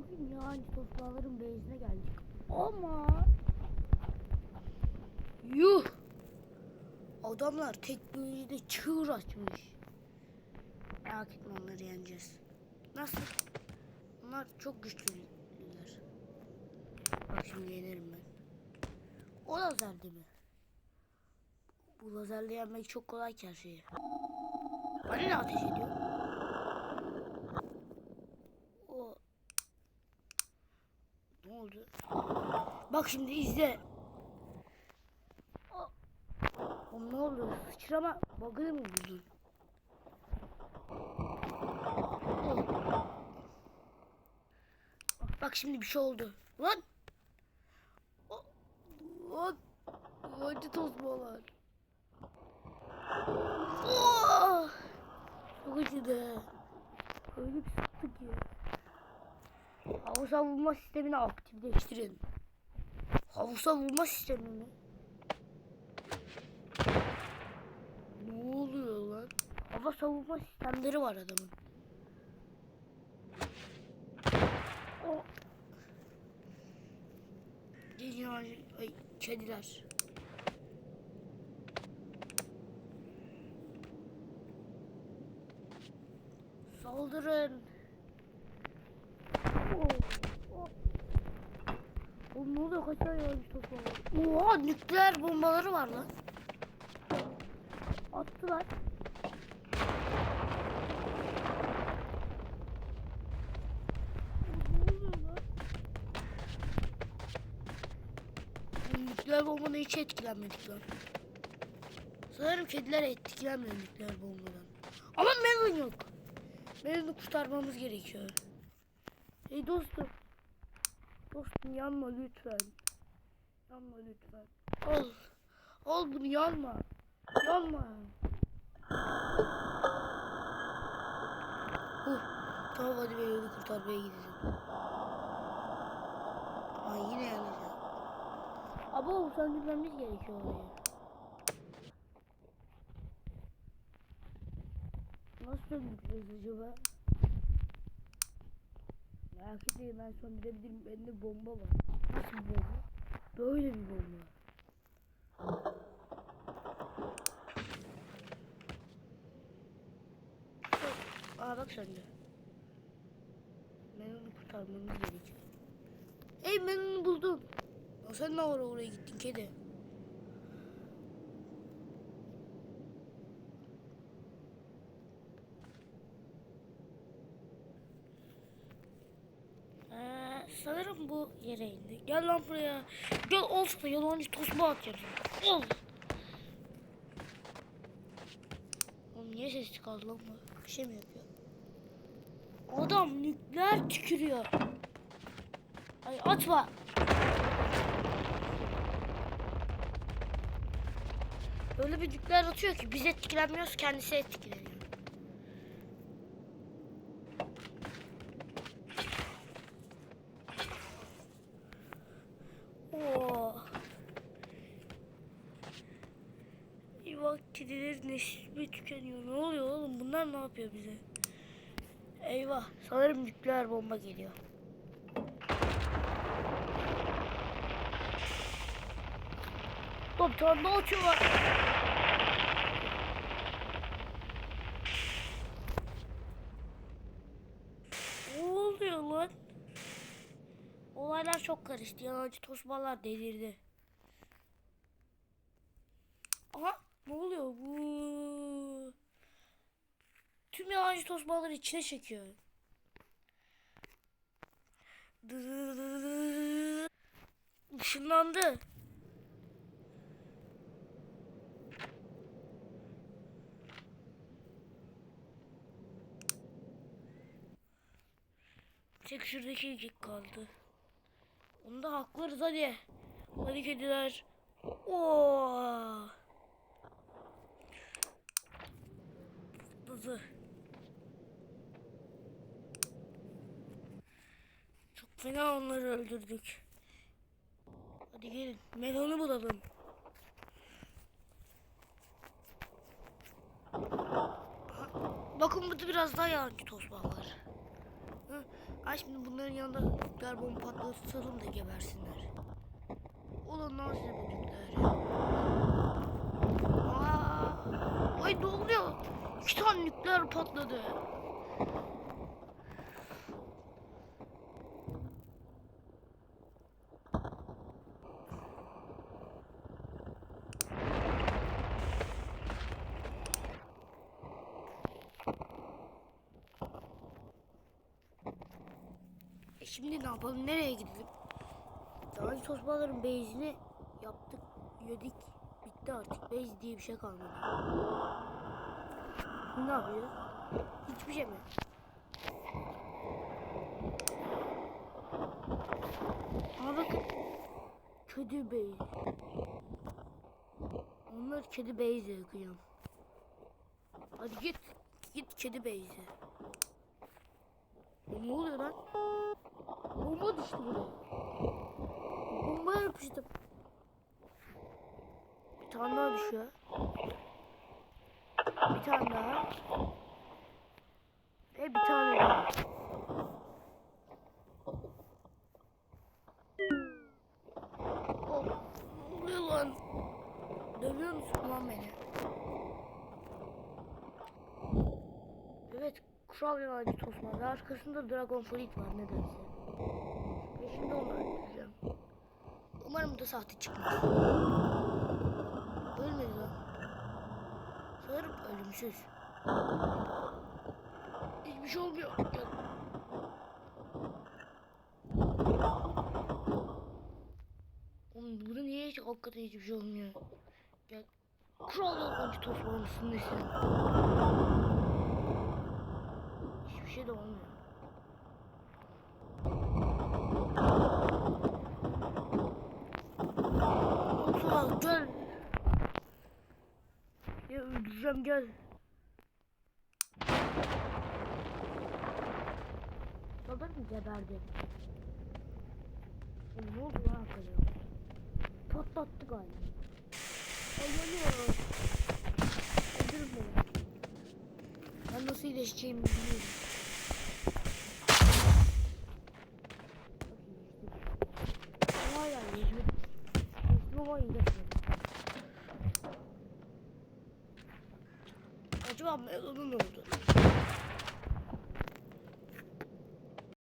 Bugün yalancı toprağların beyzine geldik. Ama yuh adamlar teknolojide çığır açmış. Merak etme onları yeneceğiz. Nasıl? Onlar çok güçlüler. Bak şimdi yenerim ben. O lazerdi mi? Bu lazerle yenmek çok kolay ki her şeyi. Bana ne ateş ediyor? O... Ne oldu? Bak şimdi izle. Oğlum ne oldu? Sıçrama. Bug'ını mı buldun? Bak şimdi bir şey oldu. Lan! Lan! Acı toz boğalar. Oh! Çok acıdı. Öyle bir sıktı ki. Hava savunma sistemini aktifleştirin. Hava savunma sistemini. Ne oluyor lan? Hava savunma sistemleri var adamın. O Dünya ay kediler. Saldırın. Oğlum ne oluyor kaç tane yanlış top var? Oha nükleer bombaları var lan. Attılar. Nükleer bombadan hiç etkilenmedik lan. Sanırım kediler etkilenmiyor nükleer bombadan. Ama Melon yok. Melon'u kurtarmamız gerekiyor. Hey dostum. Dostum yanma lütfen. Yanma lütfen. Al. Al bunu yanma. Yanma. Huh. Tamam hadi Melon'u kurtarmaya gidelim. Ay yine yanacak. Abo söndürmemiz gerekiyor orayı. Nasıl söndüreceğiz acaba? Merak etmeyin ben söndürebilirim. Bende bomba var. Nasıl bir bomba? Böyle bir bomba. Aa bak söndü. Ben onu kurtarmamız gerekiyor. Ey ben onu buldum. Ya sen ne ara oraya gittin kedi? Sanırım bu yere indi. Gel lan buraya. Gel ol sana yalancı tosma atacağım. Ol. Oğlum niye sessiz kaldı lan bu? Bir şey mi yapıyor? Adam nükleer tükürüyor. Ay atma. Öyle bir nükleer atıyor ki biz etkilenmiyoruz kendisi etkileniyor. Oo. Eyvah kedilerin nesli tükeniyor. Ne oluyor oğlum? Bunlar ne yapıyor bize? Eyvah. Sanırım nükleer bomba geliyor. Tane daha uçuyorlar. Ne oluyor lan? Olaylar çok karıştı. Yalancı tosbalar delirdi. Aha ne oluyor bu? Tüm yalancı tosbaları içine çekiyor. Işınlandı. Tek şuradaki ilgik kaldı. Onda haklarız hadi. Hadi kediler. Oo. Patladı. Çok fena onları öldürdük. Hadi gelin. Melon'u bulalım. Bakın burada biraz daha yalancı tosbağ var. Hı? Ay şimdi bunların yanında nükleer bomba patlatalım da gebersinler. Ulan lan size böcekler. Aa, ay ne oluyor? İki tane nükleer patladı. E şimdi ne yapalım? Nereye gidelim? Daha önce tosbaların base'ini yaptık, yedik. Bitti artık. Base diye bir şey kalmadı. Ne yapacağız? Hiçbir şey mi? Ama bakın. Kedi base. Onlar kedi base'e yakacağım. Hadi git. Git kedi base'e. E, Ne oluyor lan? Bomba düştü buraya. Bombaya yapıştım. Bir tane daha düşüyor. Bir tane daha. Ve bir tane daha. Oh, lan? Dövüyor musun lan beni? Evet, Kral Yalancı Tosma ve arkasında Dragon Fleet var nedense. Ve şimdi onu öldüreceğim. Umarım da sahte çıkmaz. Ölmedi lan. Sanırım ölümsüz. Hiçbir şey olmuyor. Oğlum burada niye hiç hakikaten hiçbir şey olmuyor? Gel. Kral yalancı Tosma'nın üstündesin. Hiçbir şey de olmuyor. Osman gel. Ya öldüreceğim gel. Sanırım geberdi. Oğlum ne oldu lan hakikaten? Patlattı galiba. Ay yanıyor. Öldürün beni. Ben nasıl iyileşeceğimi biliyorum. Ama hala iyileşmedim. İyileştim ama Acaba Melon'un ne oldu?